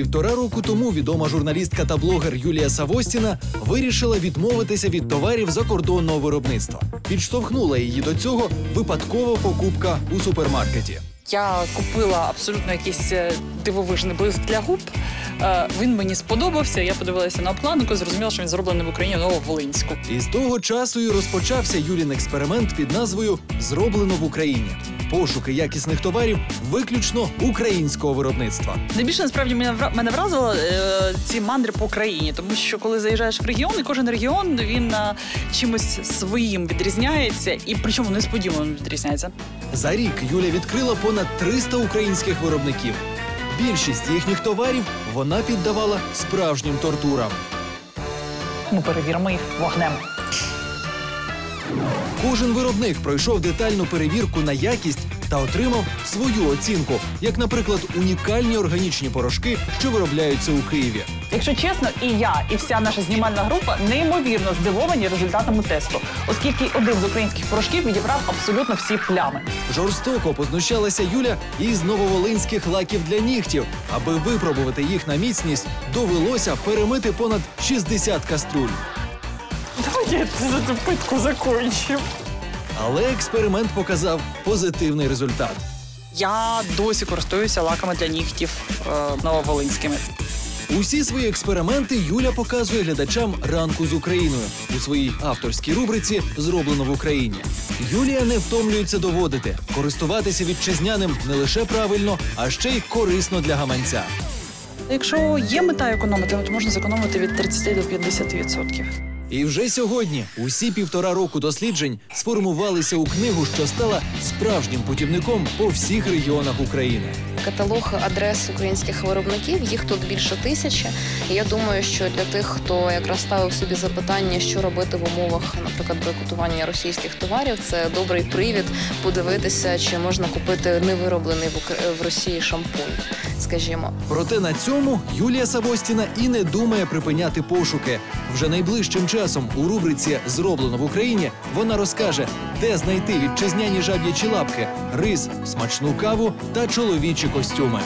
Півтора року тому відома журналістка та блогер Юлія Савостіна вирішила відмовитися від товарів закордонного виробництва. Підштовхнула її до цього випадкова покупка у супермаркеті. Я купила абсолютно якийсь е, дивовижний блиск для губ. Е, Він мені сподобався. Я подивилася на обкладинку, зрозуміла, що він зроблений в Україні Нововолинську. І з того часу і розпочався Юлін експеримент під назвою Зроблено в Україні. Пошуки якісних товарів виключно українського виробництва. Найбільше насправді мене мене вразило е, ці мандри по країні, тому що коли заїжджаєш в регіон, і кожен регіон він е, чимось своїм відрізняється, і причому несподівано відрізняється. За рік Юля відкрила понад 300 українських виробників. Більшість їхніх товарів вона піддавала справжнім тортурам. Ми перевіримо їх вогнем. Кожен виробник пройшов детальну перевірку на якість та отримав свою оцінку, як, наприклад, унікальні органічні порошки, що виробляються у Києві. Якщо чесно, і я, і вся наша знімальна група неймовірно здивовані результатами тесту, оскільки один з українських порошків відібрав абсолютно всі плями. Жорстоко познущалася Юля із нововолинських лаків для нігтів. Аби випробувати їх на міцність, довелося перемити понад 60 каструль. Давайте я цю питку закінчу. Але експеримент показав позитивний результат. Я досі користуюся лаками для нігтів е, нововолинськими. Усі свої експерименти Юля показує глядачам ранку з Україною у своїй авторській рубриці Зроблено в Україні. Юлія не втомлюється доводити, користуватися вітчизняним не лише правильно, а ще й корисно для гаманця. Якщо є мета економити, то можна зекономити від 30 до 50 відсотків. І вже сьогодні усі півтора року досліджень сформувалися у книгу, що стала справжнім путівником по всіх регіонах України. Каталог адрес українських виробників їх тут більше тисячі. Я думаю, що для тих, хто якраз ставив собі запитання, що робити в умовах, наприклад, бойкотування російських товарів, це добрий привід подивитися, чи можна купити невироблений в Росії шампунь, скажімо. Проте на цьому Юлія Савостіна і не думає припиняти пошуки. Вже найближчим часом у рубриці Зроблено в Україні вона розкаже, де знайти вітчизняні жаб'ячі лапки, рис, смачну каву та чоловічі костюми.